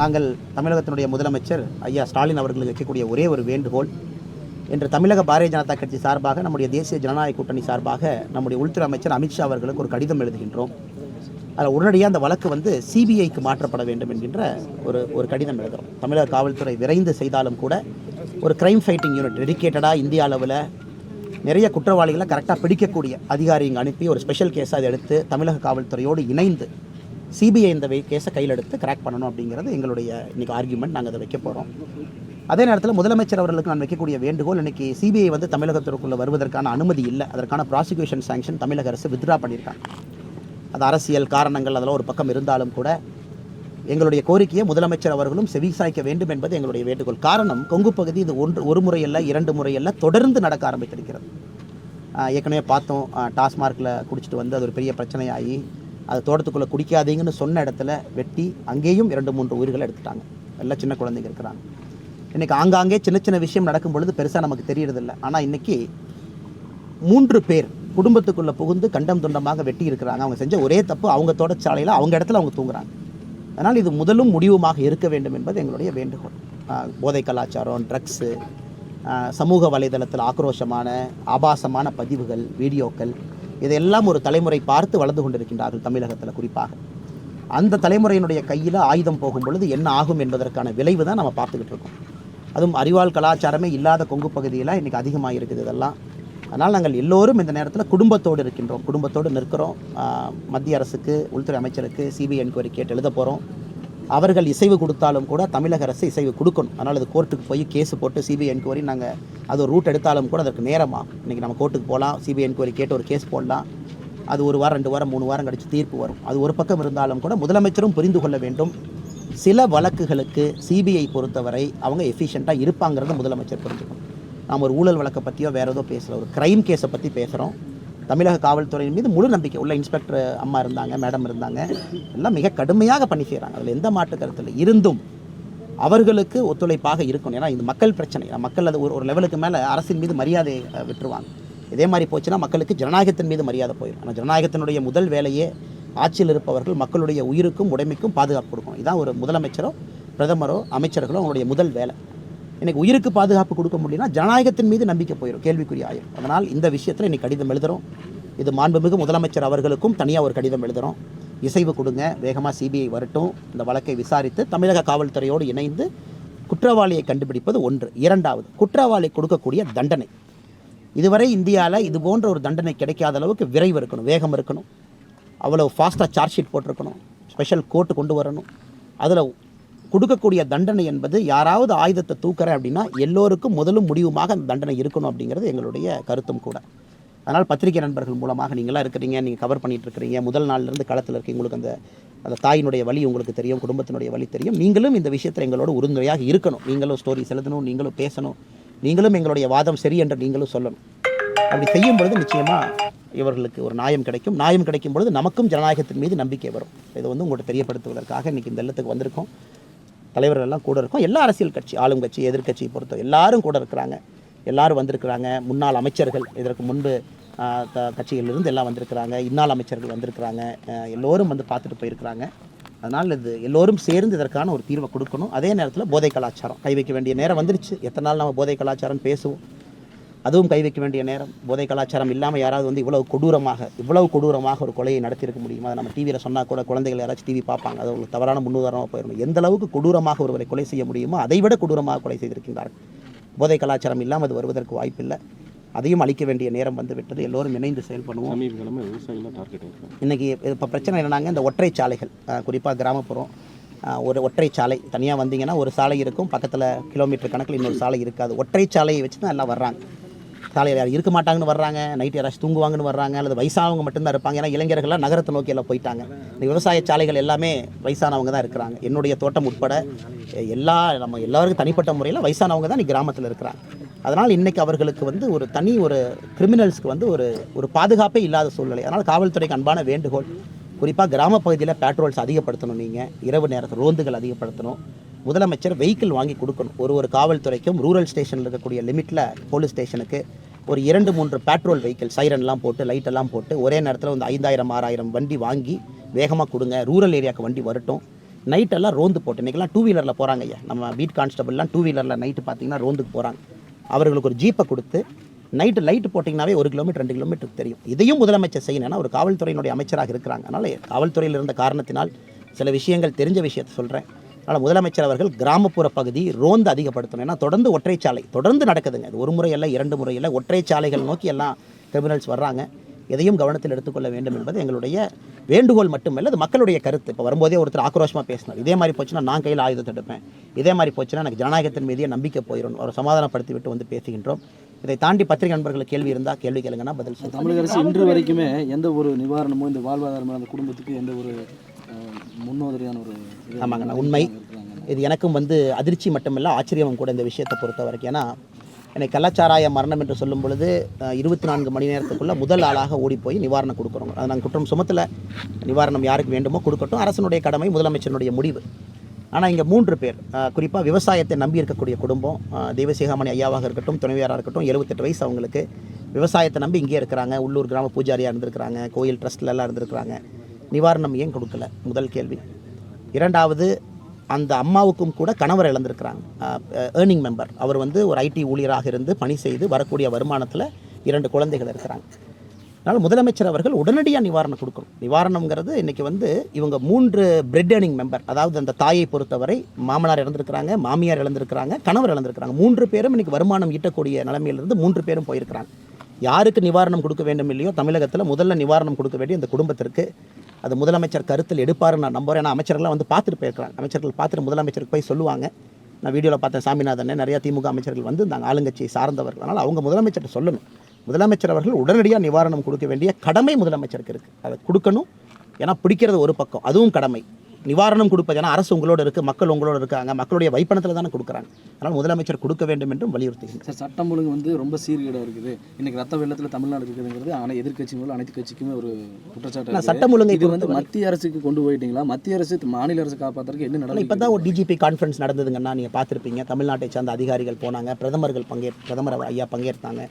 நாங்கள் தமிழகத்தினுடைய முதலமைச்சர் ஐயா ஸ்டாலின் அவர்களுக்கு வைக்கக்கூடிய ஒரே ஒரு வேண்டுகோள் இன்று தமிழக பாரதிய ஜனதா கட்சி சார்பாக நம்முடைய தேசிய ஜனநாயக கூட்டணி சார்பாக நம்முடைய உள்துறை அமைச்சர் அமித்ஷா அவர்களுக்கு ஒரு கடிதம் எழுதுகின்றோம். அதில் உடனடியாக அந்த வழக்கு வந்து சிபிஐக்கு மாற்றப்பட வேண்டும் என்கின்ற ஒரு ஒரு கடிதம் எழுதுகிறோம். தமிழக காவல்துறை விரைந்து செய்தாலும் கூட ஒரு கிரைம் ஃபைட்டிங் யூனிட் டெடிக்கேட்டடாக இந்திய அளவில் நிறைய குற்றவாளிகளை கரெக்டாக பிடிக்கக்கூடிய அதிகாரிங்க அனுப்பி ஒரு ஸ்பெஷல் கேஸாக அதை எடுத்து தமிழக காவல்துறையோடு இணைந்து சிபிஐ இந்த கேஸை கையில் எடுத்து கிராக் பண்ணணும் அப்படிங்கிறது எங்களுடைய இன்றைக்கி ஆர்கியூமெண்ட் நாங்கள் அதை வைக்க போகிறோம் அதே நேரத்தில் முதலமைச்சர் அவர்களுக்கு நான் வைக்கக்கூடிய வேண்டுகோள் இன்றைக்கி சிபிஐ வந்து தமிழகத்திற்குள்ளே வருவதற்கான அனுமதி இல்லை. அதற்கான ப்ராசிக்யூஷன் சாங்ஷன் தமிழக அரசு வித்ரா பண்ணியிருக்காங்க. அது அரசியல் காரணங்கள் அதெல்லாம் ஒரு பக்கம் இருந்தாலும் கூட எங்களுடைய கோரிக்கையை முதலமைச்சர் அவர்களும் செவிசாய்க்க வேண்டும் என்பது எங்களுடைய வேண்டுகோள். காரணம் கொங்கு பகுதி இது ஒன்று ஒரு முறையல்ல இரண்டு முறையல்ல தொடர்ந்து நடக்க ஆரம்பித்திருக்கிறது. ஏற்கனவே பார்த்தோம். டாஸ்மார்க்கில் குடிச்சிட்டு வந்து அது ஒரு பெரிய பிரச்சனையாகி அது தோட்டத்துக்குள்ளே குடிக்காதீங்கன்னு சொன்ன இடத்துல வெட்டி அங்கேயும் இரண்டு மூன்று உயிர்களை எடுத்துட்டாங்க. எல்லாம் சின்ன குழந்தைங்க இருக்கிறாங்க. இன்றைக்கி ஆங்காங்கே சின்ன சின்ன விஷயம் நடக்கும் பொழுது பெருசாக நமக்கு தெரியறதில்ல. ஆனால் இன்றைக்கி மூன்று பேர் குடும்பத்துக்குள்ளே புகுந்து கண்டம் துண்டமாக வெட்டி இருக்கிறாங்க. அவங்க செஞ்ச ஒரே தப்பு அவங்க தோட்டச்சாலையில் அவங்க இடத்துல அவங்க தூங்குறாங்க. அதனால் இது முதலும் முடிவுமாக இருக்க வேண்டும் என்பது எங்களுடைய வேண்டுகோள். போதை கலாச்சாரம் ட்ரக்ஸு சமூக வலைதளத்தில் ஆக்ரோஷமான ஆபாசமான பதிவுகள் வீடியோக்கள் இதையெல்லாம் ஒரு தலைமுறை பார்த்து வளர்ந்து கொண்டிருக்கின்றார்கள் தமிழகத்தில் குறிப்பாக. அந்த தலைமுறையினுடைய கையில் ஆயுதம் போகும் பொழுது என்ன ஆகும் என்பதற்கான விளைவு தான் நம்ம பார்த்துக்கிட்டு இருக்கோம். அதுவும் அறிவால் கலாச்சாரமே இல்லாத கொங்கு பகுதியில் இன்றைக்கி அதிகமாக இருக்குது இதெல்லாம். அதனால் நாங்கள் எல்லோரும் இந்த நேரத்தில் குடும்பத்தோடு இருக்கின்றோம். குடும்பத்தோடு நிற்கிறோம். மத்திய அரசுக்கு உள்துறை அமைச்சருக்கு சிபிஐ என்கொயரி கேட்டு எழுத போகிறோம் அவர்கள் இசைவு கொடுத்தாலும் கூட தமிழக அரசு இசைவு கொடுக்கணும். அதனால் அது கோர்ட்டுக்கு போய் கேஸ் போட்டு சிபிஐ என்கொயரி நாங்கள் அது ஒரு ரூட் எடுத்தாலும் கூட அதற்கு நேரமாக இன்றைக்கி நம்ம கோர்ட்டுக்கு போகலாம் சிபிஐ என்கொயரி கேட்டு ஒரு கேஸ் போடலாம். அது ஒரு வாரம் ரெண்டு வாரம் மூணு வாரம் கழித்து தீர்ப்பு வரும். அது ஒரு பக்கம் இருந்தாலும் கூட முதலமைச்சரும் புரிந்து கொள்ள வேண்டும். சில வழக்குகளுக்கு சிபிஐ பொறுத்தவரை அவங்க எஃபிஷியண்ட்டாக இருப்பாங்கிறத முதலமைச்சர் புரிஞ்சுக்கணும். நாம் ஒரு ஊழல் வழக்கை பற்றியோ வேறு ஏதோ பேசல ஒரு க்ரைம் கேஸை பற்றி பேசுகிறோம் தமிழக காவல்துறையின் மீது முழு நம்பிக்கை உள்ள இன்ஸ்பெக்டர் அம்மா இருந்தாங்க மேடம் இருந்தாங்க. எல்லாம் மிக கடுமையாக பணி செய்கிறாங்க அதில் எந்த மாற்று கருத்தில் இருந்தும் அவர்களுக்கு ஒத்துழைப்பாக இருக்கணும். ஏன்னா இது மக்கள் பிரச்சனை. மக்கள் அது ஒரு ஒரு லெவலுக்கு மேலே அரசின் மீது மரியாதை விட்டுருவாங்க. இதே மாதிரி போச்சுன்னா மக்களுக்கு ஜனநாயகத்தின் மீது மரியாதை போயிடும் ஆனால் ஜனநாயகத்தினுடைய முதல் வேலையே ஆட்சியில் இருப்பவர்கள் மக்களுடைய உயிருக்கும் உடைமைக்கும் பாதுகாப்பு கொடுக்கணும். இதான் ஒரு முதலமைச்சரோ பிரதமரோ அமைச்சர்களோ அவங்களுடைய முதல் வேலை. இன்னைக்கு உயிருக்கு பாதுகாப்பு கொடுக்க முடியும்னா ஜனநாயகத்தின் மீது நம்பிக்கை போயிடும் கேள்விக்குறி ஆயிரும். அதனால் இந்த விஷயத்தில் இன்னைக்கு கடிதம் எழுதுகிறோம் இது மாண்புமிகு முதலமைச்சர் அவர்களுக்கும் தனியாக ஒரு கடிதம் எழுதுகிறோம் இசைவு கொடுங்க வேகமாக சிபிஐ வரட்டும் இந்த வழக்கை விசாரித்து தமிழக காவல்துறையோடு இணைந்து குற்றவாளியை கண்டுபிடிப்பது ஒன்று. இரண்டாவது குற்றவாளி கொடுக்கக்கூடிய தண்டனை. இதுவரை இந்தியாவில் இது போன்ற ஒரு தண்டனை கிடைக்காத அளவுக்கு விரைவு இருக்கணும் வேகம் இருக்கணும். அவ்வளோ ஃபாஸ்ட்டாக சார்ஜ் ஷீட் போட்டிருக்கணும். ஸ்பெஷல் கோர்ட்டு கொண்டு வரணும். அதில் கொடுக்கக்கூடிய தண்டனை என்பது யாராவது ஆயுதத்தை தூக்குறேன் அப்படின்னா எல்லோருக்கும் முதலும் முடிவுமாக அந்த தண்டனை இருக்கணும் அப்படிங்கிறது எங்களுடைய கருத்தும் கூட. அதனால் பத்திரிகை நண்பர்கள் மூலமாக நீங்களாம் இருக்கிறீங்க நீங்கள் கவர் பண்ணிட்டு இருக்கிறீங்க முதல் நாள்லேருந்து களத்தில் இருக்கீங்க உங்களுக்கு அந்த அந்த தாயினுடைய வழி உங்களுக்கு தெரியும் குடும்பத்தினுடைய வழி தெரியும். நீங்களும் இந்த விஷயத்தில் எங்களோட உறுதுணையாக இருக்கணும். நீங்களும் ஸ்டோரி செலுத்தணும் நீங்களும் பேசணும் நீங்களும் எங்களுடைய வாதம் சரி என்று நீங்களும் சொல்லணும். அப்படி செய்யும் பொழுது நிச்சயமாக இவர்களுக்கு ஒரு நியாயம் கிடைக்கும். நியாயம் கிடைக்கும் பொழுது நமக்கும் ஜனநாயகத்தின் மீது நம்பிக்கை வரும். இதை வந்து உங்கள்கிட்ட தெரியப்படுத்துவதற்காக இன்றைக்கி இந்த இல்லத்துக்கு வந்திருக்கோம். தலைவர்கள் எல்லாம் கூட இருக்கும். எல்லா அரசியல் கட்சி ஆளும் கட்சி எதிர்க்கட்சியை பொறுத்த எல்லாரும் கூட இருக்கிறாங்க. எல்லாரும் வந்திருக்கிறாங்க. முன்னாள் அமைச்சர்கள் இதற்கு முன்பு த- கட்சிகளிலிருந்து எல்லாம் வந்திருக்கிறாங்க. இன்னாள் அமைச்சர்கள் வந்திருக்கிறாங்க. எல்லோரும் வந்து பார்த்துட்டு போயிருக்கிறாங்க. அதனால் இது எல்லோரும் சேர்ந்து இதற்கான ஒரு தீர்வை கொடுக்கணும். அதே நேரத்தில் போதை கலாச்சாரம். கை வைக்க வேண்டிய நேரம் வந்துருச்சு. எத்தனை நாள் நம்ம போதை கலாச்சாரம் பேசுவோம். அதுவும் கை வைக்க வேண்டிய நேரம். போதை கலாச்சாரம் இல்லாமல் யாராவது வந்து இவ்வளவு கொடூரமாக இவ்வளவு கொடூரமாக ஒரு கொலையை நடத்தியிருக்க முடியுமா? அதை நம்ம டிவியில் சொன்னால் கூட குழந்தைகள் யாராச்சும் டிவி பார்ப்பாங்க. அது உங்களுக்கு தவறான முன்னுதாரணமாக போயிடும் எந்த அளவுக்கு கொடூரமாக ஒருவரை கொலை செய்ய முடியுமோ அதை விட கொடூரமாக கொலை செய்திருக்கின்றார்கள். போதை கலாச்சாரம் இல்லாமல் அது வருவதற்கு வாய்ப்பில்லை. அதையும் அழிக்க வேண்டிய நேரம் வந்து விட்டது. எல்லோரும் இணைந்து செயல்படுவோம். இன்றைக்கி இப்போ பிரச்சனை என்னன்னாங்க இந்த ஒற்றை சாலைகள் குறிப்பாக கிராமப்புறம் ஒரு ஒற்றை சாலை. தனியாக வந்தீங்கன்னா ஒரு சாலை இருக்கும். பக்கத்தில் கிலோமீட்டர் கணக்கில் இன்னொரு சாலை இருக்காது. ஒற்றை சாலையை வச்சு தான் எல்லாம் வர்றாங்க. காலையில் யாரும் இருக்க மாட்டாங்கன்னு வர்றாங்க. நைட்டு யாராச்சும் தூங்குவாங்கன்னு வர்றாங்க. அல்லது வயசானவங்க மட்டும்தான் இருப்பாங்க. ஏன்னா இளைஞர்கள்லாம் நகரத்தை நோக்கி எல்லாம் போயிட்டாங்க. இந்த விவசாய சாலைகள் எல்லாமே வயசானவங்க தான் இருக்கிறாங்க. என்னுடைய தோட்டம் உட்பட எல்லா நம்ம எல்லாருக்கும் தனிப்பட்ட முறையில் வயசானவங்க தான் இன்னைக்கு கிராமத்தில் இருக்கிறாங்க. அதனால் இன்றைக்கி அவர்களுக்கு வந்து ஒரு தனி ஒரு கிரிமினல்ஸ்க்கு வந்து ஒரு ஒரு பாதுகாப்பே இல்லாத சூழ்நிலை. அதனால் காவல்துறைக்கு அன்பான வேண்டுகோள். குறிப்பாக கிராம பகுதியில் பேட்ரோல்ஸ் அதிகப்படுத்தணும் நீங்கள் இரவு நேரத்தில் ரோந்துகள் அதிகப்படுத்தணும். முதலமைச்சர் வெஹிக்கிள் வாங்கி கொடுக்கணும். ஒரு ஒரு காவல்துறைக்கும் ரூரல் ஸ்டேஷனில் இருக்கக்கூடிய லிமிட்டில் போலீஸ் ஸ்டேஷனுக்கு ஒரு இரண்டு மூன்று பேட்ரோல் வெஹிக்கிள் சைரன்லாம் போட்டு லைட்டெல்லாம் போட்டு ஒரே நேரத்தில் வந்து ஐந்தாயிரம் ஆறாயிரம் வண்டி வாங்கி வேகமாக கொடுங்க. ரூரல் ஏரியாவுக்கு வண்டி வரட்டும். நைட்டெல்லாம் ரோந்து போட்டு இன்றைக்கெல்லாம் டூ வீலரில் போகிறாங்க ஐயா. நம்ம பீட் கான்ஸ்டபிள்லாம் டூ வீலரில் நைட்டு பார்த்தீங்கன்னா ரோந்துக்கு போகிறாங்க அவர்களுக்கு ஒரு ஜீப்பை கொடுத்து நைட்டு லைட்டு போட்டிங்கனாவே ஒரு கிலோமீட்டர் ரெண்டு கிலோமீட்டர் தெரியும். இதையும் முதலமைச்சர் செய்யணும் ஒரு காவல்துறையினுடைய அமைச்சராக இருக்கிறாங்க. அதனால் காவல்துறையில் இருந்த காரணத்தினால் சில விஷயங்கள் தெரிஞ்ச விஷயத்தை சொல்கிறேன் அதனால் முதலமைச்சர் அவர்கள் கிராமப்புற பகுதி ரோந்து அதிகப்படுத்தணும். ஏன்னா தொடர்ந்து ஒற்றைச்சாலை தொடர்ந்து நடக்குதுங்க. அது ஒரு முறை இரண்டு முறை அல்ல ஒற்றைச்சாலைகள் நோக்கி எல்லாம் கிரிமினல்ஸ் வர்றாங்க. எதையும் கவனத்தில் எடுத்துக்கொள்ள வேண்டும் என்பது எங்களுடைய வேண்டுகோள் மட்டுமல்ல அது மக்களுடைய கருத்து. இப்போ வரும்போதே ஒருத்தர் ஆக்ரோஷமாக பேசினார். இதே மாதிரி போச்சுன்னா நான் கையில் ஆயுதத்தை எடுப்பேன் இதே மாதிரி போச்சுன்னா எனக்கு ஜனநாயகத்தின் மீதே நம்பிக்கை போயிடும் ஒரு சமாதானப்படுத்தி விட்டு வந்து பேசுகின்றோம். இதை தாண்டி பத்திரிகை நண்பர்களுக்கு கேள்வி இருந்தால் கேள்வி கேளுங்கன்னா பதில் சொல்லுங்கள் தமிழக அரசு இன்று வரைக்குமே எந்த ஒரு நிவாரணமோ இந்த வாழ்வாதாரமோ அந்த குடும்பத்துக்கு எந்த ஒரு அஹ், முன்மாதிரியான ஒரு ஆமாங்கண்ணா உண்மை. இது எனக்கும் வந்து அதிர்ச்சி மட்டுமில்ல ஆச்சரியமும் கூட இந்த விஷயத்தை பொறுத்த வரைக்கும். ஏன்னா என்னை கள்ளச்சாராய மரணம் என்று சொல்லும் பொழுது இருபத்தி நான்கு மணி நேரத்துக்குள்ள முதல் ஆளாக ஓடி போய் நிவாரணம் கொடுக்குறோம். அது நாங்கள் குற்றம் சுமத்தில். நிவாரணம் யாருக்கு வேண்டுமோ கொடுக்கட்டும். அரசனுடைய கடமை முதலமைச்சருடைய முடிவு. ஆனால் இங்கே மூன்று பேர். குறிப்பாக விவசாயத்தை நம்பி இருக்கக்கூடிய குடும்பம் அஹ், தெய்வசிகாமணி ஐயாவாக இருக்கட்டும் துணைவியாராக இருக்கட்டும் எழுபத்தெட்டு வயசு அவங்களுக்கு. விவசாயத்தை நம்பி இங்கே இருக்கிறாங்க. உள்ளூர் கிராம பூஜாரியாக இருந்திருக்கிறாங்க. கோயில் ட்ரஸ்ட்லலாம் இருந்திருக்கிறாங்க. நிவாரணம் ஏன் கொடுக்கல? முதல் கேள்வி. இரண்டாவது அந்த அம்மாவுக்கும் கூட கணவர் இழந்திருக்கிறாங்க. ஏர்னிங் மெம்பர் அவர் வந்து ஒரு ஐடி ஊழியராக இருந்து பணி செய்து வரக்கூடிய வருமானத்தில் இரண்டு குழந்தைகள் இருக்கிறாங்க. அதனால் முதலமைச்சர் அவர்கள் உடனடியாக நிவாரணம் கொடுக்கணும். நிவாரணம்ங்கிறது இன்றைக்கி வந்து இவங்க மூன்று பிரெட் ஏர்னிங் மெம்பர் அதாவது அந்த தாயை பொறுத்தவரை மாமனார் இழந்திருக்கிறாங்க மாமியார் இழந்திருக்கிறாங்க கணவர் இழந்திருக்கிறாங்க மூன்று பேரும் இன்றைக்கி வருமானம் ஈட்டக்கூடிய நிலைமையிலிருந்து மூன்று பேரும் போயிருக்கிறாங்க. யாருக்கு நிவாரணம் கொடுக்க வேண்டும் இல்லையோ தமிழகத்தில் முதல்ல நிவாரணம் கொடுக்க வேண்டிய இந்த குடும்பத்திற்கு அது முதலமைச்சர் கருத்தில் எடுப்பாருன்னு நான் நம்புறேன். ஏன்னா அமைச்சர்கள்லாம் வந்து பார்த்துட்டு போயிருக்கிறாங்க. அமைச்சர்கள் பார்த்துட்டு முதலமைச்சருக்கு போய் சொல்லுவாங்க. நான் வீடியோவில் பார்த்தேன் சாமிநாதன் நிறையா திமுக அமைச்சர்கள் வந்து இந்த ஆளுங்கட்சியை சார்ந்தவர்கள். அதனால் அவங்க முதலமைச்சர்கிட்ட சொல்லணும். முதலமைச்சர் அவர்கள் உடனடியாக நிவாரணம் கொடுக்க வேண்டிய கடமை முதலமைச்சருக்கு இருக்குது அதை கொடுக்கணும். ஏன்னா பிடிக்கிறது ஒரு பக்கம். அதுவும் கடமை. நிவாரணம் கொடுப்பது ஏன்னா அரசு உங்களோட இருக்குது மக்கள் உங்களோட இருக்காங்க மக்களுடைய வைப்பணத்தில் தானே கொடுக்குறாங்க. அதனால் முதலமைச்சர் கொடுக்க வேண்டும் என்றும் வலியுறுத்துகின்றனர் சார் சட்டம் ஒழுங்கு வந்து ரொம்ப சீர்கேடாக இருக்குது. இன்னைக்கு ரத்த வெள்ளத்தில் தமிழ்நாடு இருக்குதுங்கிறது ஆனால் எதிர்க்கட்சி முதல் அனைத்து கட்சிக்குமே ஒரு குற்றச்சாட்டு. சட்டம் ஒழுங்கை இது வந்து மத்திய அரசுக்கு கொண்டு போயிட்டீங்களா? மத்திய அரசு மாநில அரசு காப்பாற்றுறதுக்கு என்ன இப்போ நடவடிக்கை தான் ஒரு டிஜிபி கான்ஃபரன்ஸ் நடந்ததுங்கன்னா நீங்கள் பார்த்துருப்பீங்க. தமிழ்நாட்டை சார்ந்த அதிகாரிகள் போனாங்க. பிரதமர்கள் பங்கே பிரதமர் ஐயா பங்கேற்றாங்க.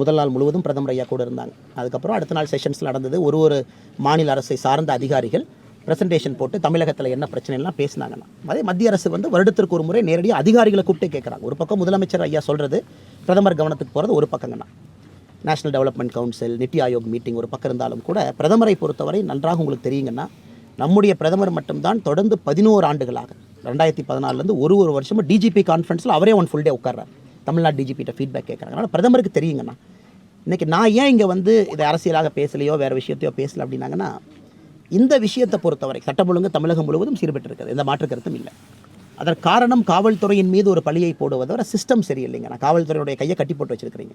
முதல் நாள் முழுவதும் பிரதமர் ஐயா கூட இருந்தாங்க. அதுக்கப்புறம் அடுத்த நாள் செஷன்ஸ் நடந்தது. ஒரு ஒரு மாநில அரசை சார்ந்த அதிகாரிகள் ப்ரெசன்டேஷன் போட்டு தமிழகத்தில் என்ன பிரச்சனைலாம் பேசினாங்கன்னா அதே மத்திய அரசு வந்து வருடத்திற்கு ஒரு முறை நேரடியாக அதிகாரிகளை கூப்பிட்டு கேட்குறாங்க ஒரு பக்கம் முதலமைச்சர் ஐயா சொல்கிறது பிரதமர் கவனத்துக்கு போகிறது ஒரு பக்கங்கன்னா national development council NITI Aayog meeting ஒரு பக்கம் இருந்தாலும் கூட பிரதமரை பொறுத்தவரை நன்றாக உங்களுக்கு தெரியுங்கன்னா நம்முடைய பிரதமர் மட்டும்தான் தொடர்ந்து பதினோரு ஆண்டுகளாக ரெண்டாயிரத்தி பதினாலேருந்து ஒரு ஒரு வருஷமும் டிஜிபி கான்ஃபரன்ஸில் அவரே ஒன் ஃபுல் டே உட்கார்றாரு. தமிழ்நாடு டிஜிபிகிட்ட ஃபீட்பேக் கேட்குறாங்க. அதனால் பிரதமருக்கு தெரியுங்கண்ணா. இன்றைக்கி நான் ஏன் இங்கே வந்து இதை அரசியலாக பேசலையோ வேறு விஷயத்தையோ பேசலை அப்படின்னாங்கன்னா இந்த விஷயத்தை பொறுத்தவரை சட்டம் ஒழுங்கு தமிழகம் முழுவதும் சீர்பெற்றிருக்கிறது. எந்த மாற்று கருத்தும் இல்லை. அதற்கு காரணம் காவல்துறையின் மீது ஒரு பழியை போடுவதை விட சிஸ்டம் சரியில்லைங்க நான் காவல்துறையுடைய கையை கட்டி போட்டு வச்சிருக்கிறீங்க.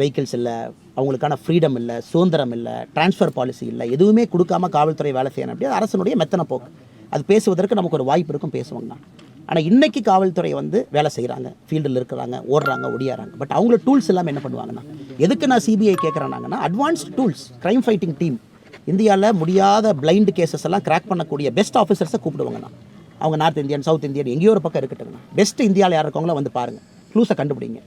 வெஹிக்கிள்ஸ் இல்லை அவங்களுக்கான ஃப்ரீடம் இல்லை சுதந்திரம் இல்லை ட்ரான்ஸ்ஃபர் பாலிசி இல்லை எதுவுமே கொடுக்காம காவல்துறை வேலை செய்யணும் அப்படியே அரசனுடைய மெத்தனை போக்கு. அது பேசுவதற்கு நமக்கு ஒரு வாய்ப்பு இருக்கும் பேசுவோங்கண்ணா. ஆனால் இன்றைக்கி காவல்துறை வந்து வேலை செய்கிறாங்க ஃபீல்டில் இருக்கிறாங்க ஓடுறாங்க ஒடியாறாங்க. பட் அவங்கள டூல்ஸ் இல்லாமல் என்ன பண்ணுவாங்கன்னா எதுக்கு நான் CBI கேட்குறேன்னாங்கன்னா advanced tools crime fighting team இந்தியாவில் முடியாத பிளைண்ட் கேசஸ் எல்லாம் கிராக் பண்ணக்கூடிய பெஸ்ட் ஆஃபீஸர்ஸை கூப்பிடுவாங்கண்ணா. அவங்க நார்த் இந்தியன் சவுத் இந்தியன் எங்கேயோ ஒரு பக்கம் இருக்கட்டுங்கண்ணா பெஸ்ட் இந்தியாவில் யார் இருக்கவங்களோ வந்து பாருங்கள் க்ளூஸை கண்டுபிடிங்க.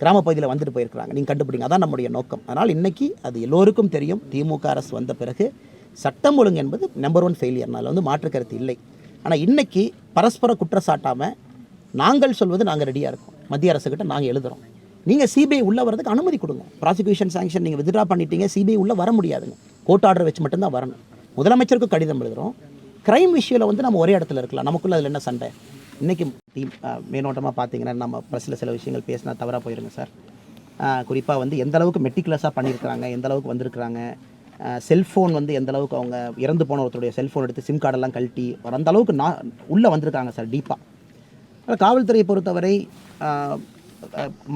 கிராம பகுதியில் வந்துட்டு போயிருக்கிறாங்க. நீங்கள் கண்டுபிடிங்க. அதான் நம்முடைய நோக்கம். அதனால் இன்றைக்கி அது எல்லோருக்கும் தெரியும். திமுக அரசு வந்த பிறகு சட்டம் ஒழுங்கு என்பது நம்பர் ஒன் ஃபெயிலியர்னால் வந்து மாற்று கருத்து இல்லை. ஆனால் இன்றைக்கி பரஸ்பர குற்றச்சாட்டாமல் நாங்கள் சொல்வது நாங்கள் ரெடியாக இருக்கோம். மத்திய அரசுக்கிட்ட நாங்கள் எழுதுகிறோம் நீங்கள் சிபிஐ உள்ளே வரதுக்கு அனுமதி கொடுங்க. ப்ராசிக்யூஷன் சாங்ஷன் நீங்கள் வித்ட்ரா பண்ணிட்டீங்க சிபிஐ உள்ளே வர முடியாதுங்க. கோர்ட் ஆர்டர் வச்சு மட்டும்தான் வரணும். முதலமைச்சருக்கு கடிதம் எழுதுகிறோம் கிரைம் விஷயம் வந்து நம்ம ஒரே இடத்துல இருக்கலாம். நமக்குள்ளே அதில் என்ன சண்டை? இன்றைக்கி டீம் மேலோட்டமாக பார்த்தீங்கன்னா நம்ம ப்ரெஸ்ஸில் சில விஷயங்கள் பேசினா தவறாக போயிருங்க சார். குறிப்பாக வந்து எந்த அளவுக்கு மெட்டிகுலஸாக பண்ணியிருக்கிறாங்க எந்த அளவுக்கு வந்திருக்கிறாங்க செல்ஃபோன் வந்து எந்த அளவுக்கு அவங்க இறந்து போன ஒருத்தருடைய செல்ஃபோன் எடுத்து சிம் கார்டெல்லாம் கழட்டி வர அந்த அளவுக்கு நான் உள்ளே வந்திருக்காங்க சார் டீப்பாக காவல்துறையை பொறுத்தவரை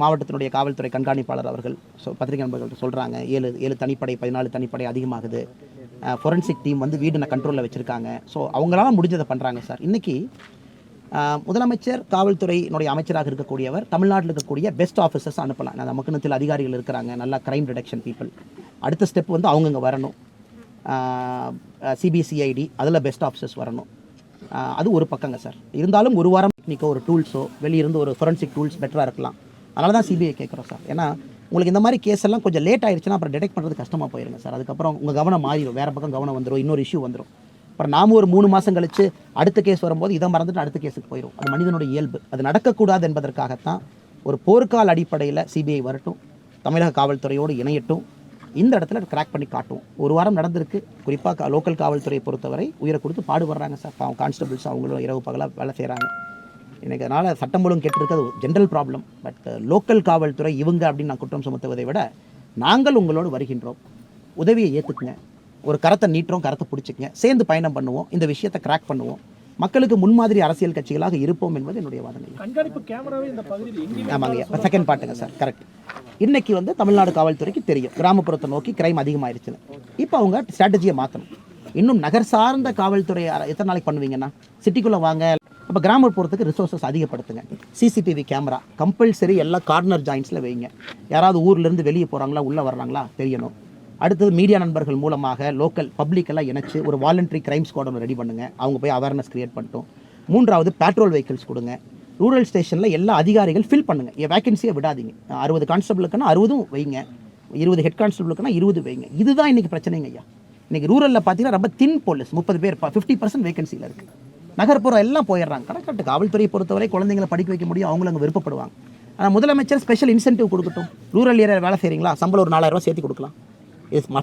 மாவட்டத்தினுடைய காவல்துறை கண்காணிப்பாளர் அவர்கள் ஸோ பத்திரிகை நண்பர்கள்ட்ட சொல்கிறாங்க ஏழு ஏழு தனிப்படை பதினாலு தனிப்படை அதிகமாகுது. ஃபொரன்சிக் டீம் வந்து வீடு கண்ட்ரோலில் வச்சுருக்காங்க. ஸோ அவங்களால முடிஞ்சதை பண்ணுறாங்க சார் இன்றைக்கி முதலமைச்சர் காவல்துறையினுடைய அமைச்சராக இருக்கக்கூடியவர் தமிழ்நாட்டில் இருக்கக்கூடிய பெஸ்ட் ஆஃபீஸர்ஸ் அனுப்பலாம். நான் மக்கணத்தில் அதிகாரிகள் இருக்கிறாங்க. நல்லா கிரைம் ரிடக்ஷன் பீப்புள் அடுத்த ஸ்டெப் வந்து அவங்கங்க வரணும். சிபிசிஐடி அதில் பெஸ்ட் ஆஃபீஸர்ஸ் வரணும். அது ஒரு பக்கங்க சார் இருந்தாலும் ஒரு வாரம் டெக்னிக்கோ ஒரு டூல்ஸோ வெளியிருந்து ஒரு ஃபொரன்சிக் டூல்ஸ் பெட்டராக இருக்கலாம். அதனால தான் சிபிஐ கேட்குறோம் சார் ஏன்னா உங்களுக்கு இந்த மாதிரி கேஸ் எல்லாம் கொஞ்சம் லேட் ஆயிடுச்சுன்னா அப்புறம் டிடெக்ட் பண்ணுறது கஷ்டமாக போயிருங்க சார் அதுக்கப்புறம் உங்கள் கவனம் மாறிடும். வேறு பக்கம் கவனம் வந்துடும் இன்னொரு இஷ்யூ வந்துடும் அப்புறம் நாம ஒரு மூணு மாதம் கழிச்சு அடுத்த கேஸ் வரும்போது இதை மறந்துட்டு அடுத்த கேஸுக்கு போயிடும் அது மனிதனுடைய இயல்பு. அது நடக்கக்கூடாது என்பதற்காகத்தான் ஒரு போர்க்கால் அடிப்படையில் சிபிஐ வரட்டும் தமிழக காவல்துறையோடு இணையட்டும் இந்த இடத்துல கிராக் பண்ணி காட்டும். ஒரு வாரம் நடந்திருக்கு. குறிப்பாக லோக்கல் காவல்துறையை பொறுத்தவரை உயிரை கொடுத்து பாடுபடுறாங்க சார். பாவம் கான்ஸ்டபிள்ஸ் அவங்களும் இரவு பகலாக வேலை செய்கிறாங்க எனக்கு அதனால் சட்டம் ஒழுங்கு கெட்டிருக்கு அது ஜென்ரல் ப்ராப்ளம் பட் லோக்கல் காவல்துறை இவங்க அப்படின்னு நான் குற்றம் சுமத்துவதை விட நாங்கள் உங்களோடு வருகின்றோம். உதவியை ஏற்றுக்குங்க ஒரு கரத்தை நீட்டுறோம் கரத்தை பிடிச்சிக்கங்க. சேர்ந்து பயணம் பண்ணுவோம் இந்த விஷயத்தை கிராக் பண்ணுவோம். மக்களுக்கு முன்மாதிரி அரசியல் கட்சிகளாக இருப்போம் என்பது என்னுடைய வாதனை கண்காணிப்பு கேமராவே இந்த பகுதியில் ஆமாங்க செகண்ட் பார்ட்டுங்க சார் கரெக்ட் இன்னைக்கு வந்து தமிழ்நாடு காவல்துறைக்கு தெரியும். கிராமப்புறத்தை நோக்கி கிரைம் அதிகமாயிருச்சுன்னு. இப்போ அவங்க ஸ்ட்ராட்டஜியை மாற்றணும் இன்னும் நகர் சார்ந்த காவல்துறை எத்தனை நாளைக்கு பண்ணுவீங்கன்னா? சிட்டிக்குள்ளே வாங்க. அப்போ கிராமப்புறத்துக்கு ரிசோர்ஸஸ் அதிகப்படுத்துங்க. சிசிடிவி கேமரா கம்பல்சரி எல்லா கார்னர் ஜாயின்ஸில் வைங்க. யாராவது ஊர்லேருந்து வெளியே போகிறாங்களா உள்ளே வர்றாங்களா தெரியணும். அடுத்தது மீடியா நண்பர்கள் மூலமாக லோக்கல் பப்ளிக்கெல்லாம் இணைச்சி ஒரு வாலண்டரி கிரைம் ஸ்குவாட் ஒன்று ரெடி பண்ணுங்கள் அவங்க போய் அவேர்னஸ் கிரியேட் பண்ணிட்டோம். மூன்றாவது பேட்ரோல் வெஹிக்கிள்ஸ் கொடுங்க. ரூரல் ஸ்டேஷனில் எல்லா அதிகாரிகள் ஃபில் பண்ணுங்கள் என் வேகன்சியை விடாதீங்க. அறுபது கான்ஸ்டபிளுக்குன்னா அறுபதும் வைங்க. இருபது ஹெட் கான்ஸ்டபிளுக்குன்னா இருபது வைங்க. இதுதான் இன்னைக்கு பிரச்சனைங்க ஐயா. இன்றைக்கி ரூரலில் பார்த்தீங்கன்னா ரொம்ப தின் போலீஸ் முப்பது பேர் ஃபிஃப்டி பர்சன்ட் வேகன்சியில் இருக்குது நகர்ப்புறம் எல்லாம் போயிடுறாங்க. கரெக்டாக காவல்துறையை பொறுத்தவரை குழந்தைங்களை படிக்க வைக்க முடியும். அவங்களும் அங்கே விருப்பப்படுவாங்க. ஆனால் முதலமைச்சர் ஸ்பெஷல் இன்சென்டிவ் கொடுக்கட்டும். ரூரல் ஏரியா வேலை செய்கிறீங்களா சம்பளம் ஒரு நாலாயிரம் சேர்த்து கொடுக்கலாம்.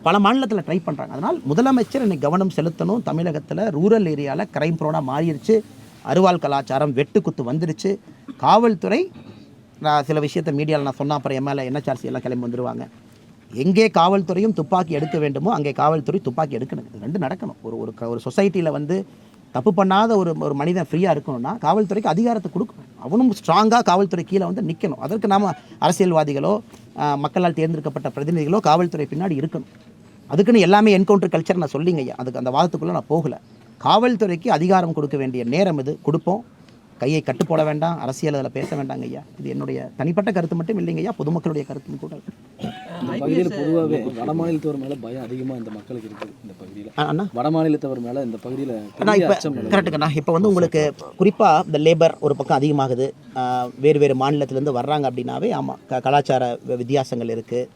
பல மாநிலத்தில் ட்ரை பண்ணுறாங்க அதனால் முதலமைச்சர் இன்னைக்கு கவனம் செலுத்தணும். தமிழகத்தில் ரூரல் ஏரியாவில் கிரைம் ப்ரோனாக மாறிடுச்சு அருவாள் கலாச்சாரம் வெட்டுக்குத்து வந்துடுச்சு காவல்துறை நான் சில விஷயத்தை மீடியாவில் நான் சொன்ன அப்புறம் எம்எல்ஏ என்எச்ஆர்சி எல்லாம் கிளம்பி வந்துருவாங்க. எங்கே காவல்துறையும் துப்பாக்கி எடுக்க வேண்டுமோ அங்கே காவல்துறை துப்பாக்கி எடுக்கணும். இது ரெண்டு நடக்கணும். ஒரு ஒரு ஒரு சொசைட்டியில் வந்து தப்பு பண்ணாத ஒரு ஒரு மனிதன் ஃப்ரீயாக இருக்கணும்னா காவல்துறைக்கு அதிகாரத்தை கொடுக்கணும். அவனும் ஸ்ட்ராங்காக காவல்துறை கீழே வந்து நிற்கணும் அதற்கு நாம் அரசியல்வாதிகளோ மக்களால் தேர்ந்தெடுக்கப்பட்ட பிரதிநிதிகளோ காவல்துறை பின்னாடி இருக்கணும். அதுக்குன்னு எல்லாமே என்கவுண்டர் கல்ச்சர் நான் சொல்லிங்க ஐயா. அதுக்கு அந்த வாதத்துக்குள்ளே நான் போகலை. காவல்துறைக்கு அதிகாரம் கொடுக்க வேண்டிய நேரம் இது. கொடுப்போம். கையை கட்டு போட வேண்டாம் அரசியல் அதில் பேச வேண்டாங்க ஐயா. இது என்னுடைய தனிப்பட்ட கருத்து மட்டும் இல்லைங்க ஐயா பொதுமக்களுடைய கருத்தும் கூட. இந்த பகுதியில் பொதுவாகவே வட மாநிலத்தவர் மேலே பயம் அதிகமாக இந்த மக்களுக்கு இருக்குது இந்த பகுதியில். அண்ணா? வட மாநிலத்தவர் மேலே இந்த பகுதியில் பெரிய இப்போ வந்து உங்களுக்கு குறிப்பாக இந்த லேபர் ஒரு பக்கம் அதிகமாகுது. வேறு வேறு மாநிலத்திலேருந்து வர்றாங்க அப்படின்னாவே ஆமாம் கலாச்சார வித்தியாசங்கள் இருக்குது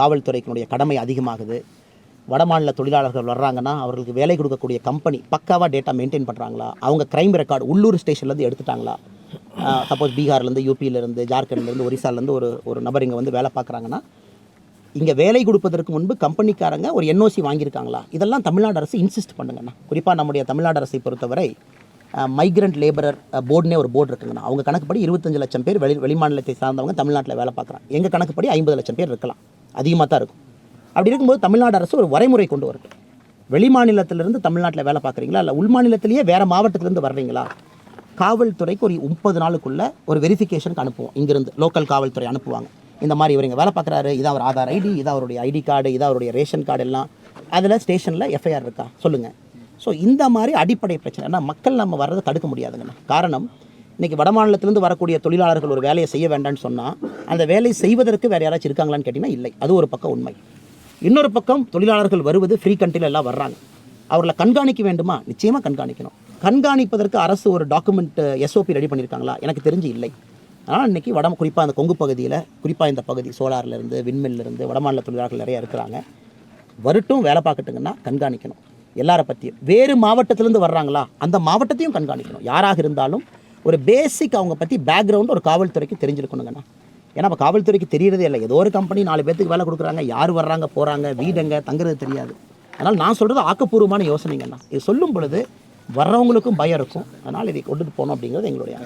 காவல்துறைக்கினுடைய கடமை அதிகமாகுது. வடமாநில தொழிலாளர்கள் வர்றாங்கன்னா அவர்களுக்கு வேலை கொடுக்கக்கூடிய கம்பெனி பக்காவாக டேட்டா மெயின்டைன் பண்ணுறாங்களா அவங்க க்ரைம் ரெக்கார்டு உள்ளூர் ஸ்டேஷன்லேருந்து எடுத்துட்டாங்களா? சப்போஸ் பீகார்லேருந்து யூபியிலேருந்து ஜார்க்கண்ட்லேருந்து ஒரிசாலேருந்து ஒரு ஒரு நபர் இங்கே வந்து வேலை பார்க்குறாங்கன்னா இங்கே வேலை கொடுப்பதற்கு முன்பு கம்பெனிக்காரங்க ஒரு என்ஓசி வாங்கியிருக்காங்களா? இதெல்லாம் தமிழ்நாடு அரசு இன்சிஸ்ட் பண்ணுங்கண்ணா. குறிப்பாக நம்முடைய தமிழ்நாடு அரசை பொறுத்தவரை மைக்ரண்ட் லேபரர் போர்டுனே ஒரு போர்டு இருக்குங்கண்ணா. அவங்க கணக்குப்படி இருபத்தஞ்சு லட்சம் பேர் வெளி வெளிமாநிலத்தை சார்ந்தவங்க தமிழ்நாட்டில் வேலை பார்க்குறாங்க. எங்கள் கணக்குப்படி ஐம்பது லட்சம் பேர் இருக்கலாம். அதிகமாக தான் இருக்கும். அப்படி இருக்கும்போது தமிழ்நாடு அரசு ஒரு வரைமுறை கொண்டு வருது. வெளிமாநிலத்திலிருந்து தமிழ்நாட்டில் வேலை பார்க்குறீங்களா? இல்லை உள்மாநிலத்திலேயே வேறு மாவட்டத்திலேருந்து வர்றீங்களா? காவல்துறைக்கு ஒரு முப்பது நாளுக்குள்ளே ஒரு வெரிஃபிகேஷனுக்கு அனுப்புவோம். இங்கேருந்து லோக்கல் காவல்துறை அனுப்புவாங்க. இந்த மாதிரி இவர் இங்கே வேலை பார்க்குறாரு. இதான் அவர் ஆதார் ஐடி இதான் அவருடைய ஐடி கார்டு இதான் அவருடைய ரேஷன் கார்டு எல்லாம். அதில் ஸ்டேஷனில் எஃப்ஐஆர் இருக்கா? சொல்லுங்கள் ஸோ இந்த மாதிரி அடிப்படை பிரச்சனை. ஏன்னா மக்கள் நம்ம வர்றதை தடுக்க முடியாதுங்கண்ணா. காரணம் இன்றைக்கி வடமாநிலத்திலேருந்து வரக்கூடிய தொழிலாளர்கள் ஒரு வேலையை செய்ய வேண்டாம்னு சொன்னால் அந்த வேலையை செய்வதற்கு வேறு யாராச்சும் இருக்காங்களான்னு கேட்டிங்கன்னா இல்லை. அது ஒரு பக்கம் உண்மை. இன்னொரு பக்கம் தொழிலாளர்கள் வருவது ஃப்ரீ கண்ட்ரியில் எல்லாம் வர்றாங்க. அவர்களை கண்காணிக்க வேண்டுமா? நிச்சயமாக கண்காணிக்கணும். கண்காணிப்பதற்கு அரசு ஒரு டாக்குமெண்ட் எஸ்ஓபி ரெடி பண்ணியிருக்காங்களா? எனக்கு தெரிஞ்சு இல்லை. ஆனால் இன்றைக்கி வட குறிப்பாக அந்த கொங்கு பகுதியில் குறிப்பாக இந்த பகுதி சோலார்லேருந்து விண்மில்லேருந்து வடமாநில தொழிலாளர்கள் நிறைய இருக்கிறாங்க. வரட்டும் வேலை பார்க்கட்டுங்கன்னா கண்காணிக்கணும். எல்லாரை பற்றியும் வேறு மாவட்டத்திலேருந்து வர்றாங்களா? அந்த மாவட்டத்தையும் கண்காணிக்கணும். யாராக இருந்தாலும் ஒரு பேசிக் அவங்க பற்றி பேக்ரவுண்ட் ஒரு காவல்துறைக்கு தெரிஞ்சிருக்கணுங்கண்ணா. ஏன்னா இப்போ காவல்துறைக்கு தெரியறதே இல்லை. ஏதோ ஒரு கம்பெனி நாலு பேத்துக்கு வேலை கொடுக்குறாங்க யார் வர்றாங்க போகிறாங்க வீடுங்க தங்குறது தெரியாது. அதனால் நான் சொல்கிறது ஆக்கப்பூர்வமான யோசனைங்கண்ணா. இது சொல்லும் பொழுது வர்றவங்களுக்கும் பயம் இருக்கும். அதனால் இதை கொண்டுட்டு போகணும் அப்படிங்கிறது எங்களுடைய ஆசை